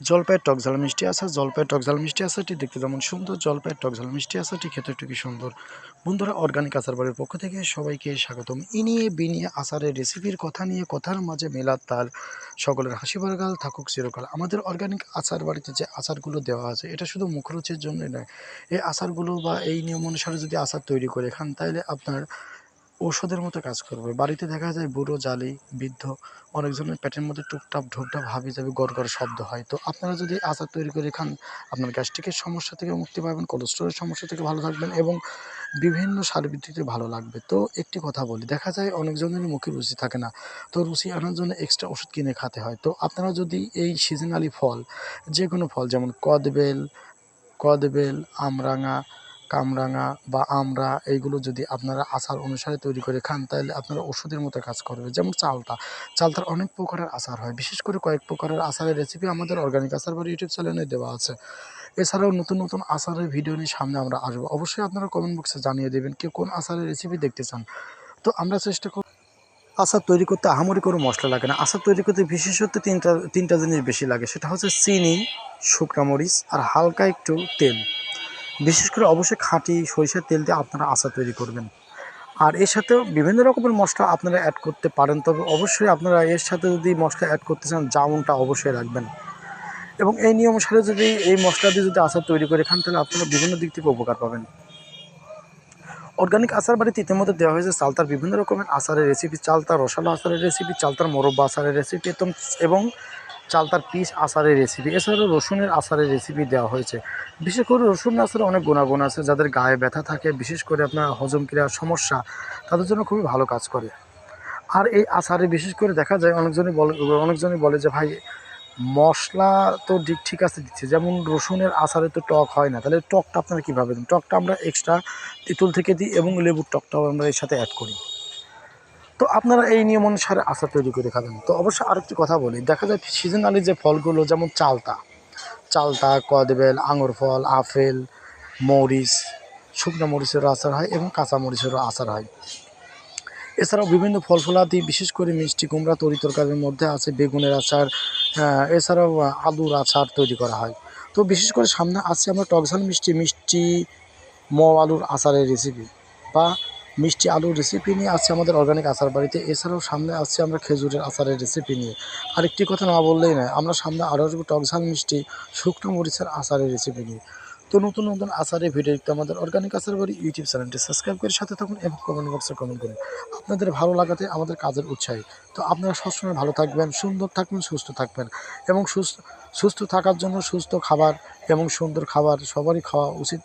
জলপাইয়ের টক ঝাল মিষ্টি আচার জলপাইয়ের টক ঝাল মিষ্টি আচারটি দেখতে যেমন সুন্দর জলপাইয়ের টক ঝাল মিষ্টি আচারটি খেতে একটু সুন্দর। বন্ধুরা অর্গানিক আচার বাড়ির পক্ষ থেকে সবাইকে স্বাগতম। ইনিয়ে বিনিয়ে আচারের রেসিপির কথা নিয়ে, কথার মাঝে মেলার তাল সকলের হাসি বারগাল, থাকুক চিরকাল। আমাদের অর্গানিক আচার বাড়িতে যে আচারগুলো দেওয়া আছে, এটা শুধু মুখরোচের জন্যই নয়। এই আচারগুলো বা এই নিয়ম অনুসারে যদি আচার তৈরি করে খান, তাহলে আপনার ঔষধের মতো কাজ করবে। বাড়িতে দেখা যায় বুড়ো, জালি, বৃদ্ধ অনেকজনের পেটের মধ্যে টুকটাপ ঢুকটাপ হাবি যাবে গড় গড় শব্দ হয়। তো আপনারা যদি আচার তৈরি করে খান, আপনার গ্যাস্ট্রিকের সমস্যা থেকে মুক্তি পাবেন, কোলেস্ট্রলের সমস্যা থেকে ভালো থাকবেন এবং বিভিন্ন সার্বিত্রিতে ভালো লাগবে। তো একটি কথা বলি, দেখা যায় অনেকজনের মুখে রুচি থাকে না, তো রুচি আনার জন্য এক্সট্রা ওষুধ কিনে খেতে হয়। তো আপনারা যদি এই সিজনালি ফল যে কোনো ফল, যেমন কদবেল কদবেল, আমরাঙা কামরাঙা বা আমরা এইগুলো যদি আপনারা আচার অনুসারে তৈরি করে খান, তাহলে আপনারা ওষুধের মতো কাজ করবে। যেমন চালটা চালটার অনেক প্রকারের আচার হয়। বিশেষ করে কয়েক প্রকারের আচারের রেসিপি আমাদের অর্গানিক আচার বা ইউটিউব চ্যানেলে দেওয়া আছে। এছাড়াও নতুন নতুন আচারের ভিডিও নিয়ে সামনে আমরা আসব। অবশ্যই আপনারা কমেন্ট বক্সে জানিয়ে দেবেন কে কোন আচারের রেসিপি দেখতে চান। তো আমরা চেষ্টা করব আচার তৈরি করতে আহামরি কোনো মশলা লাগে না। আচার তৈরি করতে বিশেষত তিনটা তিনটা জিনিস বেশি লাগে। সেটা হচ্ছে চিনি, শুকনা মরিচ আর হালকা একটু তেল। বিশেষ করে অবশ্যই খাঁটি সরিষার তেল দিয়ে আপনারা আচার তৈরি করবেন। আর এর সাথেও বিভিন্ন রকমের মশলা আপনারা অ্যাড করতে পারেন, তবে অবশ্যই আপনারা এর সাথে যদি মশলা অ্যাড করতে চান, জামুনটা অবশ্যই রাখবেন। এবং এই নিয়ম অনুসারে যদি এই মশলা দিয়ে যদি আচার তৈরি করে খান, তাহলে আপনারা বিভিন্ন দিক থেকে উপকার পাবেন। অর্গানিক আচার বাড়িতে ইতিমধ্যে দেওয়া হয়েছে চালতার বিভিন্ন রকমের আচারের রেসিপি চালতার রসালো আচারের রেসিপি চালতার মোরব্বা আচারের রেসিপি এবং চালতার পিস আচারের রেসিপি এছাড়াও রসুনের আচারের রেসিপি দেওয়া হয়েছে। বিশেষ করে রসুন আচারে অনেক গুণাগুণ আছে, যাদের গায়ে ব্যথা থাকে, বিশেষ করে আপনার হজম ক্রিয়ার সমস্যা, তাদের জন্য খুবই ভালো কাজ করে। আর এই আচারে বিশেষ করে দেখা যায়, অনেকজনই বলে অনেকজনই বলে যে, ভাই, মশলা তো ঠিক ঠিক আছে দিচ্ছে, যেমন রসুনের আচারে তো টক হয় না, তাহলে টকটা আপনারা কীভাবে দেন? টকটা আমরা এক্সট্রা তেঁতুল থেকে দিই এবং লেবুর টকটাও আমরা এর সাথে অ্যাড করি। তো আপনারা এই নিয়ম অনুসারে আচার তৈরি করে খাবেন। তো অবশ্যই আরেকটি কথা বলি। দেখা যায় সিজনালি যে ফলগুলো, যেমন চালতা চালতা কদবেল আঙুর ফল, আপেল, মরিচ, শুকনো মরিচেরও আচার হয় এবং কাঁচা মরিচেরও আচার হয়। এছাড়াও বিভিন্ন ফল ফলাদি বিশেষ করে মিষ্টি, কুমড়া, তরি তরকারির মধ্যে আছে বেগুনের আচার এছাড়াও আলুর আচার তৈরি করা হয়। তো বিশেষ করে সামনে আছে আমরা টকঝাল মিষ্টি মিষ্টি, ম আলুর আচারের রেসিপি বা মিষ্টি আলুর রেসিপি নিয়ে আছে আমাদের অর্গানিক আচার বাড়িতে। এছাড়াও সামনে আসছে আমরা খেজুরের আচারের রেসিপি নিয়ে। আরেকটি কথা না বললেই নয়, আমরা সামনে আরও আসব টকঝাল মিষ্টি, শুকনো মরিচের আচারের রেসিপি নিয়ে তো নতুন নতুন আচারে ভিডিও দেখতে আমাদের অর্গানিক আচার বাড়ি ইউটিউব চ্যানেলটি সাবস্ক্রাইব করে সাথে থাকুন এবং কমেন্ট বক্সে কমেন্ট করুন। আপনাদের ভালো লাগাতে আমাদের কাজের উৎসাহী। তো আপনারা সবসময় ভালো থাকবেন, সুন্দর থাকবেন, সুস্থ থাকবেন এবং সুস্থ সুস্থ থাকার জন্য সুস্থ খাবার এবং সুন্দর খাবার সবারই খাওয়া উচিত।